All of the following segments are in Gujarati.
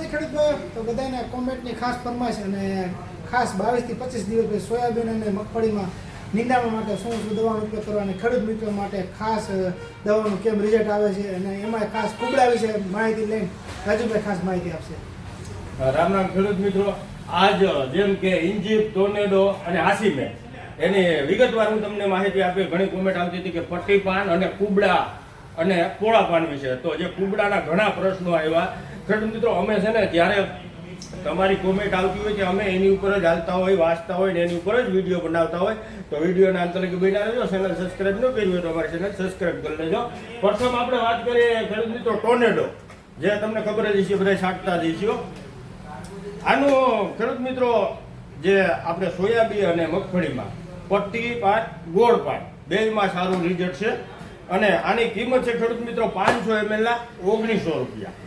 છે ખેડૂત ભાઈ તો બધાને કોમેન્ટની ખાસ ફરમાઈશ અને ખાસ બાવીસથી પચીસ દિવસ પછી સોયાબીન અને મગફળીમાં નિંદામણ માટે શું શું દવાનો ઉપયોગ કરવા અને ખેડૂત મિત્રો માટે ખાસ દવાનું કેમ રિઝલ્ટ આવે છે અને એમાં ખાસ કુબડા વિશે માહિતી લઈને રાજુભાઈ ખાસ માહિતી આપશે. રામ રામ ખેડૂત મિત્રો. આજ જેમ કે ઇન્જીપ ટોર્નેડો અને આસીમે એની વિગતવાર હું તમને માહિતી આપી ઘણી કોમેન્ટ આવતી હતી કે પટ્ટી પાન અને કુબડા અને પોળા પાન વિશે તો જે કુબડાના ઘણા પ્રશ્નો આવ્યા. ખેડૂત મિત્રો, અમે છે ને જ્યારે તમારી કોમેન્ટ આવતી હોય કે અમે એની ઉપર જ હાલતા હોય, વાંચતા હોય ને એની ઉપર જ વીડિયો બનાવતા હોય, તો વિડીયોના લગી બન્યા રહેજો. ચેનલ સબસ્ક્રાઇબ ન કરી હોય તો અમારી ચેનલ સબસ્ક્રાઇબ કરી લેજો. પ્રથમ આપણે વાત કરીએ ખેડૂત મિત્રો ટોર્નેડો જે તમને ખબર જ છે બધા છાંટતા જ આનું ખેડૂત મિત્રો, જે આપણે સોયાબીન અને મગફળીમાં પટ્ટી પાટ ગોળ પાટ બેમાં સારું રિઝલ્ટ છે. અને આની કિંમત છે ખેડૂત મિત્રો પાંચસો એમએલના ઓગણીસો રૂપિયા.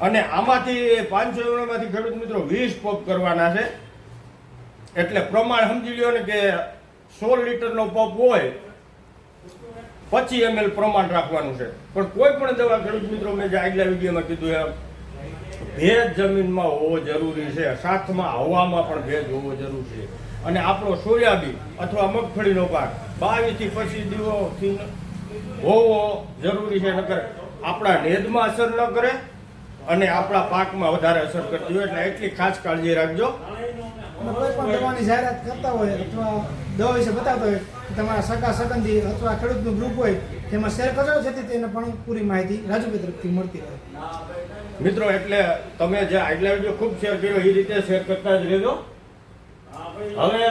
અને આમાંથી પાંચસો એમએલમાંથી ખેડૂત મિત્રો વીસ પંપ કરવાના છે. એટલે પ્રમાણ સમજી લ્યો ને કે સોળ લીટરનો પંપ હોય, પચીસ એમએલ પ્રમાણ રાખવાનું છે. પણ કોઈ પણ દવા ખેડૂત મિત્રો મેં જે આગલા વિડીયોમાં કીધું એમ, ભેજ જમીનમાં હોવો જરૂરી છે સાથમાં હવામાં પણ ભેજ હોવો જરૂરી છે. અને આપણો સોયાબીન અથવા મગફળીનો પાક બાવીસથી પચીસ દિવસથી હોવો જરૂરી છે નકર આપણા નેદમાં અસર ન કરે અને આપણા પાકમાં વધારે અસર કરતી હોય એટલે એટલી ખાસ કાળજી રાખજો. કોઈ પણ દવાની જાહેરાત કરતા હોય અથવા દવા વિશે બતાવતા હોય તમારા સગા સગંધી અથવા ખેડૂતનું ગ્રુપ હોય તેમાં શેર કરજો જેથી તેને પણ પૂરી માહિતી રાજુભાઈ તરફથી મળતી રહે. મિત્રો એટલે તમે જે આગલા વીડિયો ખૂબ શેર કર્યો એ રીતે શેર કરતા જ રહેજો. હવે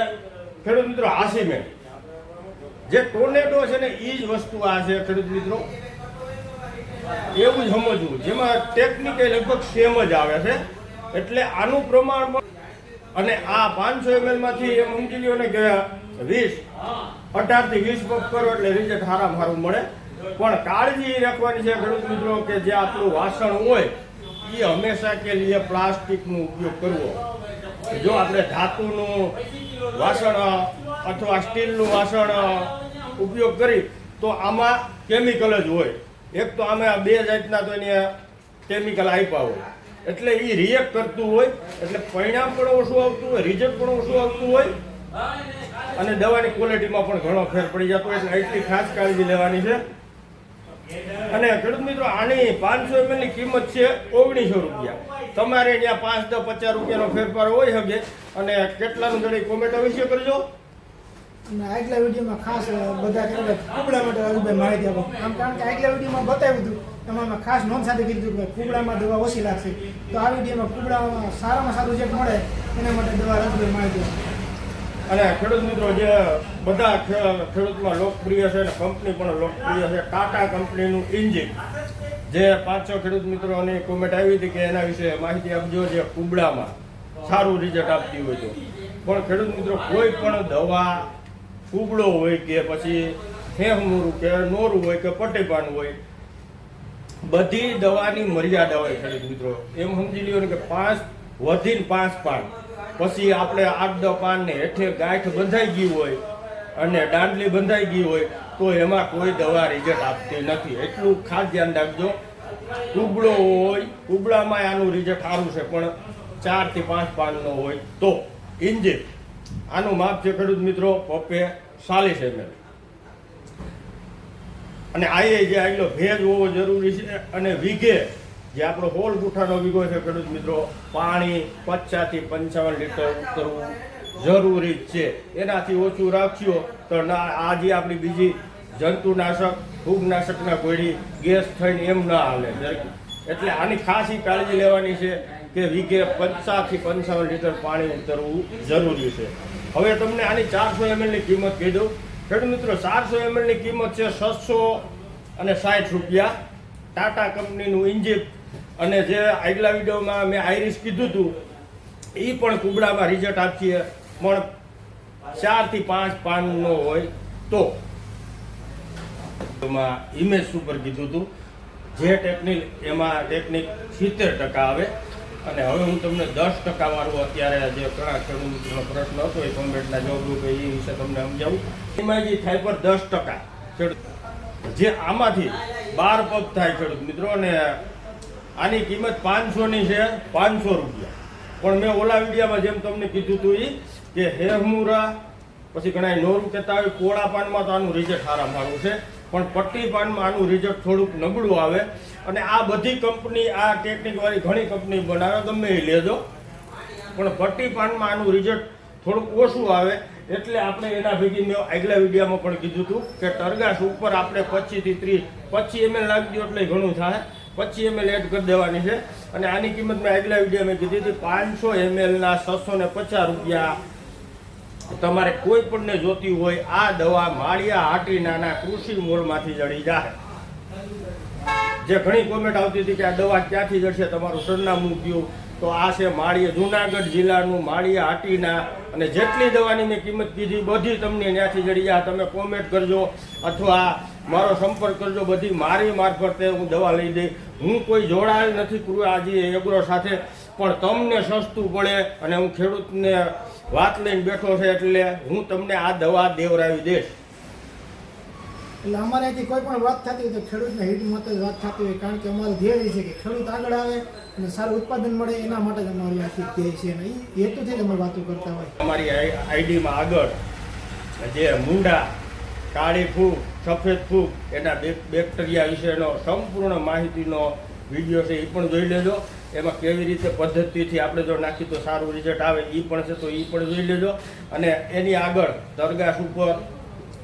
ખેડૂત મિત્રો હાસીમે જે ટોર્નેડો છે ને એ જ વસ્તુ આ છે, ખેડૂત મિત્રો. એવું જ સમજવું. જેમાં ટેકનિક લગભગ સેમ જ આવે છે. એટલે આનું પ્રમાણ અને આ પાંચસો એમએલમાંથી એમ સમજી લ્યો ને કે વીસ અઢારથી વીસ પગ કરો એટલે રિઝલ્ટ સારા સારું મળે. પણ કાળજી રાખવાની છે ખેડૂત મિત્રો કે જે આપણું વાસણ હોય એ હંમેશા કે લીએ પ્લાસ્ટિકનો ઉપયોગ કરવો. જો આપણે ધાતુનું વાસણ, અથવા સ્ટીલનું વાસણ ઉપયોગ કરી, તો આમાં કેમિકલ જ હોય. એક તો આમાં બે જાતના તો એને કેમિકલ આપ્યા હોય. એટલે એ રિએક્ટ કરતું હોય, એટલે પરિણામ પણ ઓછું આવતું હોય રિઝલ્ટ પણ ઓછું આવતું હોય. અને દવાની ક્વોલિટીમાં પણ ઘણો ફેર પડી જતો એટલે એટલી ખાસ કાળજી લેવાની છે. અને ખેડૂત મિત્રો, આની પાંચસો એમએલની કિંમત છે ઓગણીસો રૂપિયા. તમારે ત્યાં પાંચ દસ પચાસ રૂપિયાનો ફેરફાર હોય શકે. અને કેટલાનું જણી કોમેન્ટ અવશ્ય કરજો. અને આગલા વિડીયોમાં ખાસ બધા કુબડા માટે રાજુભાઈ માહિતી આપો. આમ કારણ કે આગલા વિડીયોમાં બતાવ્યું હતું, એમાં ખાસ નોંધ સાથે કીધું કે કુબડામાં દવા ઓછી લાગશે. તો આ વિડીયોમાં કુબડામાં સારામાં સારું જે મળે, એના માટે દવા રાજુભાઈ માહિતી આપો. અને ખેડૂત મિત્રો જે બધા ખેડૂતમાં લોકપ્રિય છે અને કંપની પણ લોકપ્રિય છે, ટાટા કંપનીનું ઇન્જિન. જે પાંચ, છ ખેડૂત મિત્રોની કોમેન્ટ આવી હતી કે એના વિશે માહિતી આપજો જે કુબડામાં સારું રિઝલ્ટ આપતી હોય તો. પણ ખેડૂત મિત્રો, કોઈ પણ દવા કુબડો હોય કે પછી ફેહમૂરું કે નોરું હોય કે પટેપાન હોય, બધી દવાની મર્યાદા હોય ખેડૂત મિત્રો. એમ સમજી લ્યો ને કે પાંચ, વધીને પાંચ પાન. પછી આપણે આઠ દસ પાન ને હેઠે ગાંઠ બંધાઈ ગઈ હોય અને દાંડલી બંધાઈ ગઈ હોય, તો એમાં કોઈ દવા રિઝલ્ટ આપતી નથી. એટલું ખાસ ધ્યાન રાખજો. કુબડો હોય કુબડામાં આનું રિઝલ્ટ સારું છે, પણ ચારથી પાંચ પાનનો હોય તો. ઇન્જિન આનું માપ છે ખેડૂત મિત્રો પપ્પે ચાલીસ એમએલ અને આઈએ જે આગલો ભેજ હોવો જરૂરી છે અને વીઘે જે આપણો હોલ ગુઠાનો વીઘો છે ખેડૂત મિત્રો, પાણી પચાસથી પંચાવન લીટર ઉતરવું જરૂરી છે. એનાથી ઓછું રાખશો તો ના, આ જે આપણી બીજી જંતુનાશક, ફૂગનાશકના ગોળી ગેસ થઈને એમ ના હાલે. એટલે આની ખાસી કાળજી લેવાની છે. કે વીઘે પચાસથી પંચાવન લીટર પાણી ઉતરવું જરૂરી છે. હવે તમને આની ચારસો એમએલની કિંમત કહી દઉં. ખેડૂત મિત્રો, ચારસો એમએલની કિંમત છે છસો અને સાઠ રૂપિયા. ટાટા કંપનીનું ઇન્જિન અને જે આગલા વિડીયોમાં મેં આઈરિસ કીધું હતું એ પણ કુબડામાં રિઝલ્ટ આપીએ, પણ ચારથી પાંચ પાનનો હોય તો. એમાં ઇમેજ સુપર કીધું હતું, જે ટેકનિક એમાં ટેકનિક સિત્તેર ટકા આવે. અને હવે હું તમને દસ ટકા વાળું અત્યારે જે ઘણા ખેડૂત મિત્રોનો પ્રશ્ન હતો, એ કોમેન્ટના જવાબ રૂપે એ વિશે તમને સમજાવું. હિમાજી થાય પર દસ ટકા ખેડૂત. જે આમાંથી બાર પગ થાય ખેડૂત. મિત્રો, અને આની કિંમત પાંચસોની છે, પાંચસો રૂપિયા. પણ મેં ઓલા વિડીયામાં જેમ તમને કીધું હતું એ કે હેહમુરા પછી ઘણા નોરું કહેતા હોય કોળા પાનમાં તો આનું રિઝલ્ટ સારા મારું છે, પણ પટ્ટી પાનમાં આનું રિઝલ્ટ થોડુંક નબળું આવે. અને આ બધી કંપની, આ ટેકનિકવાળી ઘણી કંપની બનાવે, ગમે એ લેજો. પણ ભટ્ટી પાનમાં આનું રિઝલ્ટ થોડુંક ઓછું આવે. એટલે આપણે એના ભેગી મેં આગલા વિડીયામાં પણ કીધું હતું કે ટરગાસ ઉપર આપણે પચીસથી ત્રીસ પચીસ એમએલ નાખી દો એટલે ઘણું થાય. પચીસ એમએલ એડ કરી દેવાની છે. અને આની કિંમત મેં આગલા વીડિયો મેં કીધી હતી પાંચસો એમએલના છસો ને પચાસ રૂપિયા. તમારે કોઈ પણને જોતી હોય, આ દવા માળિયા હાટીનાના કૃષિ મોલમાંથી જડી જાય. જે ઘણી કોમેન્ટ આવતી હતી કે આ દવા ક્યાંથી જડશે, તમારું સરનામું કયું? તો આ છે માળીએ જુનાગઢ જિલ્લાનું માળીએ હાટીના. અને જેટલી દવાની મેં કિંમત કીધી, બધી તમને ત્યાંથી જડી જાય. તમે કોમેન્ટ કરજો અથવા મારો સંપર્ક કરજો. બધી મારી મારફતે હું દવા લઈ દઈ. હું કોઈ જોડાયેલ નથી કૃષિ એગ્રો સાથે, પણ તમને સસ્તું પડે અને હું ખેડૂતને વાત લઈને બેઠો છે એટલે હું તમને આ દવા દેવરાવી દઈશ. એટલે અમારે અહીંથી કોઈ પણ વાત થતી હોય તો ખેડૂતને હિત મત વાત થતી હોય, કારણ કે અમારો ધ્યેય છે કે ખેડૂત આગળ આવે અને સારું ઉત્પાદન મળે એના માટે જ અમારી આખી ધ્યેય છે અને એ હેતુથી જ અમે વાતો કરતા હોય. અમારી આઈડીમાં આગળ જે મુંડા, કાળી ફૂગ, સફેદ ફૂગ, એના બેક- બેક્ટેરિયા વિશેનો સંપૂર્ણ માહિતીનો વીડિયો છે એ પણ જોઈ લેજો. એમાં કેવી રીતે પદ્ધતિથી આપણે જો નાખી તો સારું રિઝલ્ટ આવે એ પણ છે તો એ પણ જોઈ લેજો. અને એની આગળ તરગાસ ઉપર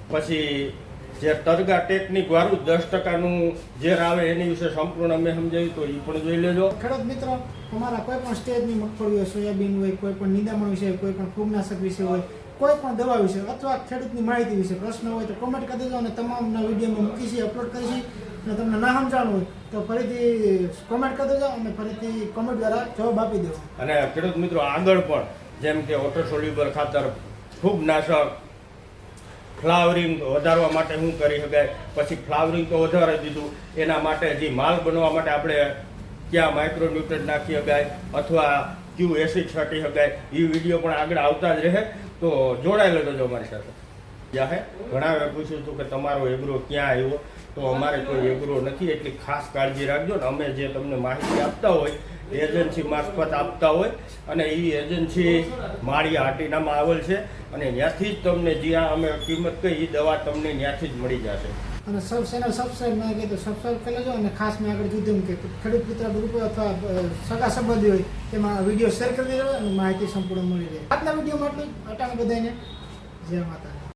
પછી જે તરગા ટેકનિક વાળું દસ ટકાનું ઝેર આવે એની વિશે સંપૂર્ણ અમે સમજાવ્યું તો એ પણ જોઈ લેજો. ખેડૂત મિત્રો અમારા કોઈ પણ સ્ટેજની મગફળી હોય સોયાબીન હોય કોઈ પણ નિદામણ વિશે કોઈ પણ ફૂગનાશક વિશે હોય કોઈ પણ દવા વિશે અથવા ખેડૂતની માહિતી વિશે પ્રશ્ન હોય તો કોમેન્ટ કરી દેજો અને તમામના વિડીયોમાં મૂકીશું અપલોડ કરીશું અને તમને ના સમજાણું હોય તો ફરીથી કોમેન્ટ કરી દેજો અને ફરીથી કોમેન્ટ દ્વારા જવાબ આપી દેજો. અને ખેડૂત મિત્રો આગળ પણ જેમ કે ઓટો સોલ્યુબર ખાતર ફૂગનાશક ફ્લાવરિંગ વધારવા માટે શું કરી શકાય. પછી ફ્લાવરિંગ તો વધારે દીધું. એના માટે જે માલ બનવા માટે આપણે ક્યાં માઇક્રોન્યુટ્રન નાખી શકાય અથવા ક્યુ એસિડ છાંટી શકાય એ વીડિયો પણ આગળ આવતા જ રહે. તો જોડાયેલો રહેજો અમારી સાથે. જાહે ઘણા પૂછ્યું હતું કે તમારો એગ્રો ક્યાં આવ્યો? તો અમારે કોઈ એગ્રો નથી, એટલી ખાસ કાળજી રાખજો ને. અમે જે તમને માહિતી આપતા હોય, એજન્સી મારફત આપતા હોય, અને એ એજન્સી માળી હાટીનામાં આવેલ છે, અને ત્યાંથી જ તમને જ્યાં અમે કિંમત કહી એ દવા તમને ત્યાંથી જ મળી જશે. અને સબ ચેનલ સબસ્ક્રાઈબ ના કીધું સબસ્ક્રાઈબ કરી લેજો, અને ખાસ મેં આગળ કીધું કે ખેડૂત મિત્ર ગ્રુપ અથવા સગા સંબંધી હોય, તેમાં વીડિયો શેર કરી દેજો, અને માહિતી સંપૂર્ણ મળી રહે. આજના વિડીયોમાં આટલું અટાણે બધાને જય માતા